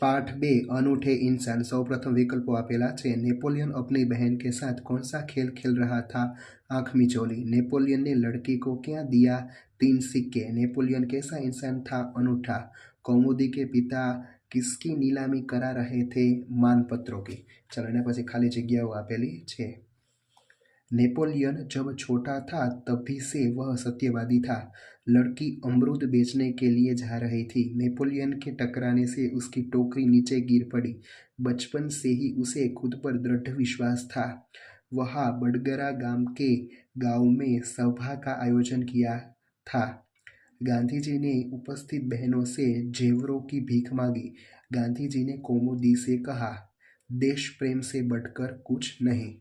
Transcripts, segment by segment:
पाठ बे अनूठे इंसान સૌપ્રથમ વિકલ્પો આપેલા છે नेपोलियन अपनी बहन के साथ कौन सा खेल खेल रहा था आंख मिचौली नेपोलियन ने लड़की को क्या दिया तीन सिक्के नेपोलियन कैसा इंसान था अनूठा कौमुदी के पिता किसकी नीलामी करा रहे थे मानपत्रों की चलो एना પછી ખાલી જગ્યાઓ આપેલી છે नेपोलियन जब छोटा था तभी से वह सत्यवादी था। लड़की अमरूद बेचने के लिए जा रही थी। नेपोलियन के टकराने से उसकी टोकरी नीचे गिर पड़ी। बचपन से ही उसे खुद पर दृढ़ विश्वास था। वह बडगरा गाँव के गाँव में सभा का आयोजन किया था। गांधी जी ने उपस्थित बहनों से जेवरों की भीख मांगी। गांधी जी ने कोमोदी से कहा, देश प्रेम से बढ़कर कुछ नहीं।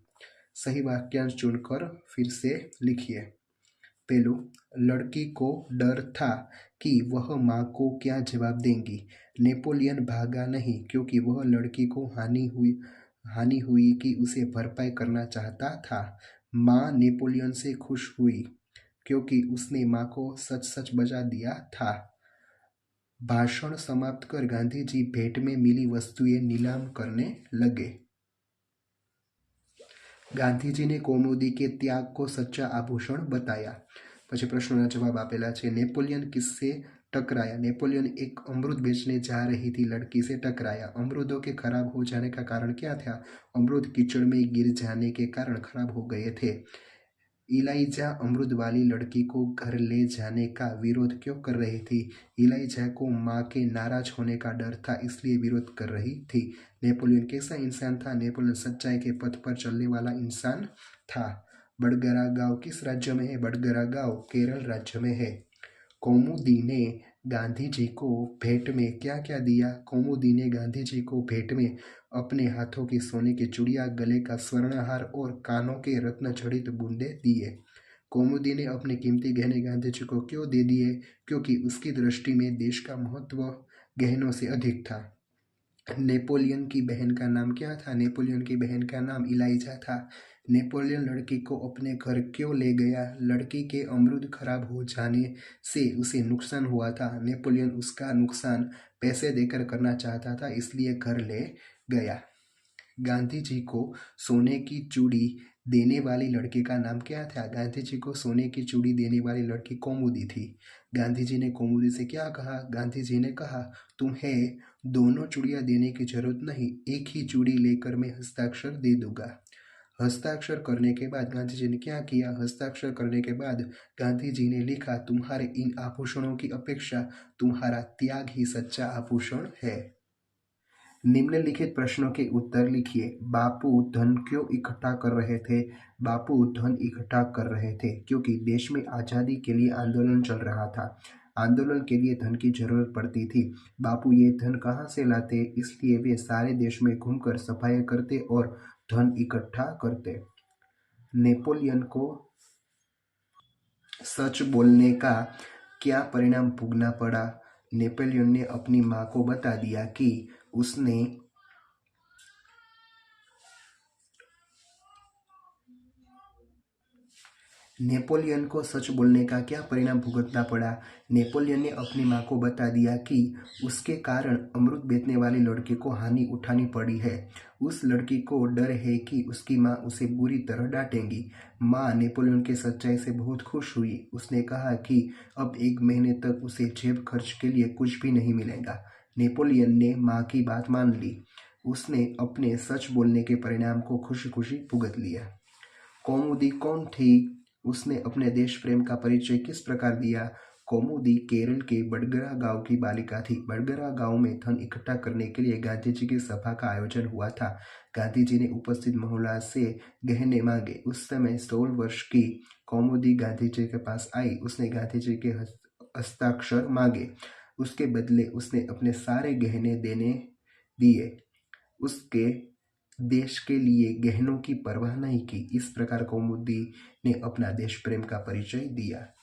सही वाक्यांश चुनकर फिर से लिखिए। पहलू लड़की को डर था कि वह माँ को क्या जवाब देंगी। नेपोलियन भागा नहीं, क्योंकि वह लड़की को हानि हुई हानि हुई कि उसे भरपाई करना चाहता था। माँ नेपोलियन से खुश हुई, क्योंकि उसने माँ को सच सच बजा दिया था। भाषण समाप्त कर गांधी जी भेंट में मिली वस्तुएँ नीलाम करने लगे। ગાંધીજીને કૌમુદી કે ત્યાગ કો સચ્ચા આભૂષણ બતાયા પછી પ્રશ્નોના જવાબ આપેલા છે નેપોલિયન કિસ્સે टकराया नेपोलियन एक अमरूद बेचने जा रही थी लड़की से टकराया अमरूदों के खराब हो जाने का कारण क्या था अमरूद कीचड़ में गिर जाने के कारण खराब हो गए थे इलाइजा अमरुद वाली लड़की को घर ले जाने का विरोध क्यों कर रही थी? इलाइजा को माँ के नाराज़ होने का डर था, इसलिए विरोध कर रही थी। नेपोलियन कैसा इंसान था? नेपोलियन सच्चाई के पथ पर चलने वाला इंसान था। बड़गरा गाँव किस राज्य में है? बड़गरा गाँव केरल राज्य में है। कौमुदी ने गांधी जी को भेंट में क्या क्या दिया? कौमुदी ने गांधी जी को भेंट में अपने हाथों की सोने की चूड़िया, गले का स्वर्णहार और कानों के रत्न जड़ित बूंदे दिए। कौमुदी ने अपने कीमती गहने गांधी जी को क्यों दे दिए? क्योंकि उसकी दृष्टि में देश का महत्व गहनों से अधिक था। नेपोलियन की बहन का नाम क्या था? नेपोलियन की बहन का नाम इलाइजा था। नेपोलियन लड़की को अपने घर क्यों ले गया? लड़की के अमरूद खराब हो जाने से उसे नुकसान हुआ था। नेपोलियन उसका नुकसान पैसे देकर करना चाहता था, इसलिए घर ले गया। गांधी जी को सोने की चूड़ी देने वाली लड़की का नाम क्या था? गांधी जी को सोने की चूड़ी देने वाली लड़की कौमुदी थी। गांधी जी ने कौमुदी से क्या कहा? गांधी जी ने कहा, तुम्हें दोनों चूड़ियाँ देने की ज़रूरत नहीं, एक ही चूड़ी लेकर मैं हस्ताक्षर दे दूँगा। हस्ताक्षर करने के बाद गांधी जी ने क्या किया? हस्ताक्षर करने के बाद गांधी जी ने लिखा, तुम्हारे इन आभूषणों की अपेक्षा तुम्हारा त्याग ही सच्चा आभूषण है। निम्नलिखित प्रश्नों के उत्तर लिखिए। बापू धन क्यों इकट्ठा कर रहे थे? बापू धन इकट्ठा कर रहे थे क्योंकि देश में आज़ादी के लिए आंदोलन चल रहा था। आंदोलन के लिए धन की ज़रूरत पड़ती थी। बापू ये धन कहाँ से लाते? इसलिए वे सारे देश में घूमकर सफ़ाई करते और धन इकट्ठा करते। नेपोलियन को सच बोलने का क्या परिणाम भुगना पड़ा? नेपोलियन ने अपनी माँ को बता दिया कि उसने नेपोलियन को सच बोलने का क्या परिणाम भुगतना पड़ा? नेपोलियन ने अपनी माँ को बता दिया कि उसके कारण अमृत बेचने वाली लड़की को हानि उठानी पड़ी है। उस लड़की को डर है कि उसकी माँ उसे बुरी तरह डांटेंगी। माँ नेपोलियन के सच्चाई से बहुत खुश हुई। उसने कहा कि अब एक महीने तक उसे जेब खर्च के लिए कुछ भी नहीं मिलेगा। नेपोलियन ने माँ की बात मान ली। उसने अपने सच बोलने के परिणाम को खुशी खुशी भुगत लिया। कौमुदी कौन थी? उसने अपने देश प्रेम का परिचय किस प्रकार दिया? कौमुदी केरल के बड़गरा गाँव की बालिका थी। बड़गरा गाँव में धन इकट्ठा करने के लिए गांधी जी की सभा का आयोजन हुआ था। गांधी जी ने उपस्थित महिला से गहने मांगे। उस समय सोलह वर्ष की कौमुदी गांधी जी के पास आई। उसने गांधी जी के हस्ताक्षर मांगे। उसके बदले उसने अपने सारे गहने देने दिए। उसके देश के लिए गहनों की परवाह नहीं की। इस प्रकार कौमुदी ने अपना देश प्रेम का परिचय दिया।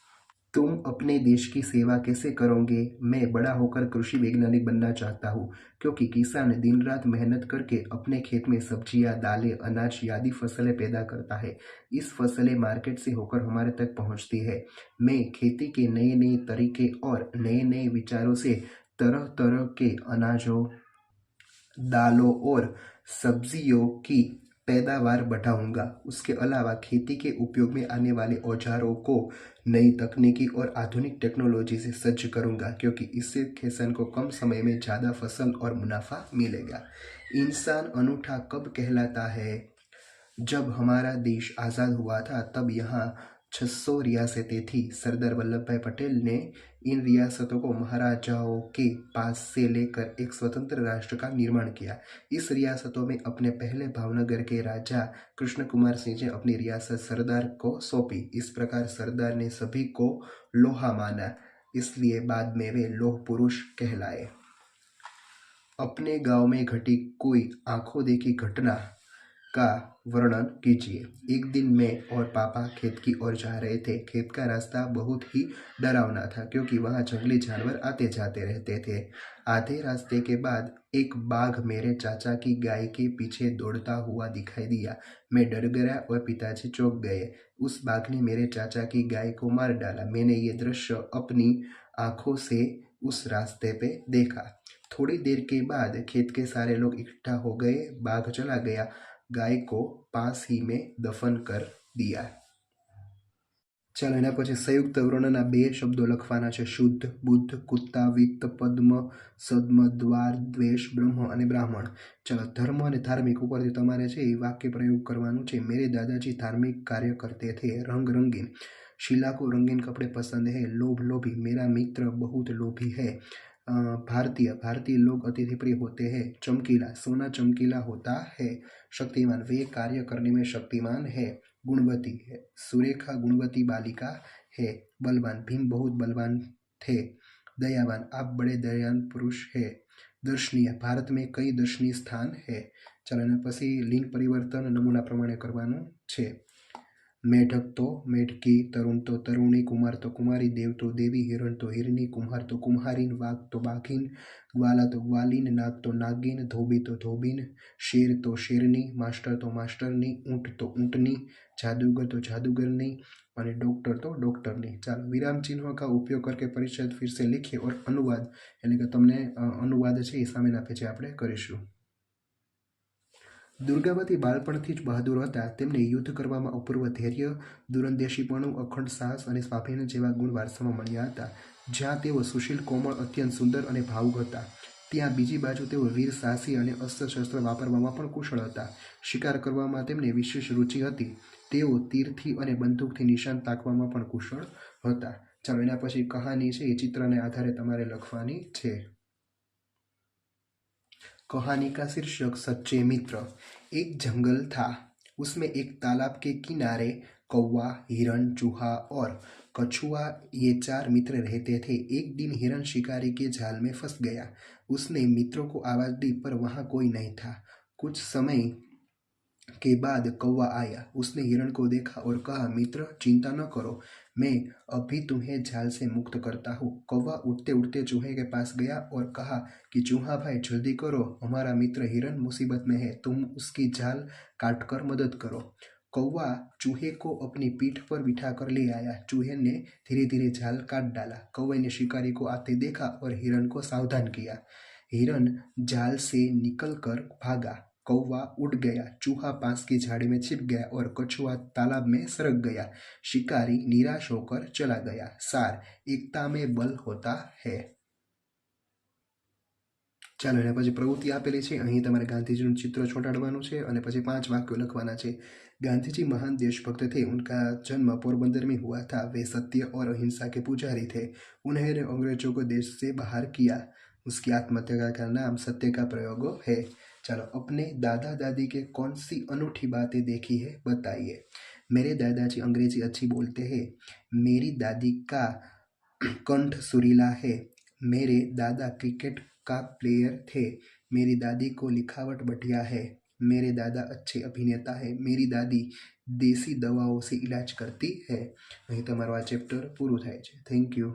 तुम अपने देश की सेवा कैसे करोगे? मैं बड़ा होकर कृषि वैज्ञानिक बनना चाहता हूँ, क्योंकि किसान दिन रात मेहनत करके अपने खेत में सब्ज़ियाँ, दालें, अनाज आदि फ़सलें पैदा करता है। इस फ़सलें मार्केट से होकर हमारे तक पहुँचती है। मैं खेती के नए नए तरीके और नए नए विचारों से तरह तरह के अनाजों, दालों और सब्जियों की पैदावार बढ़ाऊँगा। उसके अलावा खेती के उपयोग में आने वाले औजारों को नई तकनीकी और आधुनिक टेक्नोलॉजी से सज्ज करूँगा, क्योंकि इससे किसान को कम समय में ज़्यादा फ़सल और मुनाफा मिलेगा। इंसान अनूठा कब कहलाता है? जब हमारा देश आज़ाद हुआ था, तब यहाँ छः रियासतें थी। सरदार वल्लभ भाई पटेल ने इन रियासतों को महाराजाओं के पास से लेकर एक स्वतंत्र राष्ट्र का निर्माण किया। इस रियासतों में अपने पहले भावनगर के राजा कृष्ण कुमार सिंह ने अपनी रियासत सरदार को सौंपी। इस प्रकार सरदार ने सभी को लोहा माना। इसलिए बाद में वे लोह पुरुष कहलाए। अपने गाँव में घटी कोई आँखों देखी घटना का वर्णन कीजिए। एक दिन मैं और पापा खेत की ओर जा रहे थे। खेत का रास्ता बहुत ही डरावना था, क्योंकि वहाँ जंगली जानवर आते जाते रहते थे। आधे रास्ते के बाद एक बाघ मेरे चाचा की गाय के पीछे दौड़ता हुआ दिखाई दिया। मैं डर गया और पिताजी चौंक गए। उस बाघ ने मेरे चाचा की गाय को मार डाला। मैंने ये दृश्य अपनी आँखों से उस रास्ते पे देखा। थोड़ी देर के बाद खेत के सारे लोग इकट्ठा हो गए। बाघ चला गया। ગાય को पास ही में દફન કર દિયા ચાલો એના પછી સંયુક્ત વર્ણના બે શબ્દો લખવાના છે શુદ્ધ બુદ્ધ કુત્તા વિત્ત પદ્મ સદ્મ દ્વાર દ્વેષ બ્રહ્મ અને બ્રાહ્મણ ચાલો ધર્મ અને ધાર્મિક ઉપરથી તમારે છે એ વાક્ય પ્રયોગ કરવાનું છે મેરે દાદાજી ધાર્મિક કાર્ય કરતે થે રંગ રંગીન શીલા को रंगीन कपड़े पसंद है लोभ लोभी मेरा मित्र बहुत लोभी है भारतीय भारतीय लोग अतिथि प्रिय होते हैं चमकीला सोना चमकीला होता है शक्तिमान वे कार्य करने में शक्तिमान है गुणवती है सुरेखा गुणवती बालिका है बलवान भीम बहुत बलवान थे दयावान आप बड़े दयावान पुरुष है दर्शनीय भारत में कई दर्शनीय स्थान है ચાલો પછી લિંગ પરિવર્તન નમૂના પ્રમાણે કરવાનું છે મેઢક તો મેઢકી, તરુણ તો તરુણી, કુમાર તો કુમારી, દેવ તો દેવી, હિરણ તો હિરની કુમાર તો કુમારીન વાઘ તો બાઘીન ગ્વાલા તો ગ્વાલીન, નાગ તો નાગીન, ધોબી તો ધોબીન, શેર તો શેરની, માસ્ટર તો માસ્ટરની, ઊંટ તો ઊંટની, જાદુગર તો જાદુગરની અને ડોક્ટર તો ડૉક્ટરની. ચાલો વિરામ ચિહ્નો કા ઉપયોગ કરકે પરિષદ ફિર સે ઓર અનુવાદ એટલે કે તમને અનુવાદ છે એ સામેના છે આપણે કરીશું. દુર્ગાવતી બાળપણથી જ બહાદુર હતા. તેમને યુદ્ધ કરવામાં અપૂર્વ ધૈર્ય, દૂરંદેશીપણું, અખંડ સાહસ અને સ્વાભિમાન જેવા ગુણ વારસામાં મળ્યા હતા. જ્યાં તેઓ સુશીલ, કોમળ, અત્યંત સુંદર અને ભાવુક હતા. ત્યાં બીજી બાજુ તેઓ વીર, સાહસી અને અસ્ત્રશસ્ત્ર વાપરવામાં પણ કુશળ હતા. શિકાર કરવામાં તેમને વિશેષ રુચિ હતી. તેઓ તીરથી અને બંદૂકથી નિશાન તાકવામાં પણ કુશળ હતા. ચાલો એના પછી કહાની છે. એ ચિત્રને આધારે તમારે લખવાની છે. कहानी का शीर्षक सच्चे मित्र। एक जंगल था। उसमें एक तालाब के किनारे कौवा, हिरण, चूहा और कछुआ, ये चार मित्र रहते थे। एक दिन हिरण शिकारी के जाल में फंस गया। उसने मित्रों को आवाज़ दी, पर वहाँ कोई नहीं था। कुछ समय के बाद कौवा आया। उसने हिरण को देखा और कहा, मित्र, चिंता न करो। मैं अभी तुम्हें झाल से मुक्त करता हूँ। कौवा उठते उठते चूहे के पास गया और कहा कि, चूहा भाई, जल्दी करो। हमारा मित्र हिरण मुसीबत में है। तुम उसकी झाल काट कर मदद करो। कौवा चूहे को अपनी पीठ पर बिठा कर ले आया। चूहे ने धीरे धीरे झाल काट डाला। कौवे ने शिकारी को आते देखा और हिरण को सावधान किया। हिरण जाल से निकलकर भागा। कौवा उड़ गया चूहा पास की झाड़ी में छिप गया और कछुआ तालाब में सरक गया शिकारी निराश होकर चला गया सार एकता में बल होता है ચાલો એના પછી પ્રવૃત્તિ આપેલી છે અહીં તમારે ગાંધીજીનું ચિત્ર ચોંટાડવાનું છે અને પછી પાંચ વાક્યો લખવાના છે गांधी जी महान देशभक्त थे उनका जन्म पोरबंदर में हुआ था वे सत्य और अहिंसा के पुजारी थे उन्हें अंग्रेजों को देश से बाहर किया उसकी आत्महत्या का नाम सत्य का प्रयोग है चलो अपने दादा दादी के कौन सी अनूठी बातें देखी है बताइए मेरे दादाजी अंग्रेजी अच्छी बोलते हैं मेरी दादी का कंठ सुरीला है मेरे दादा क्रिकेट का प्लेयर थे मेरी दादी को लिखावट बढ़िया है मेरे दादा अच्छे अभिनेता है मेरी दादी देसी दवाओं से इलाज करती है અહીં તમારું આ ચેપ્ટર પૂરું થાય છે થેન્ક યુ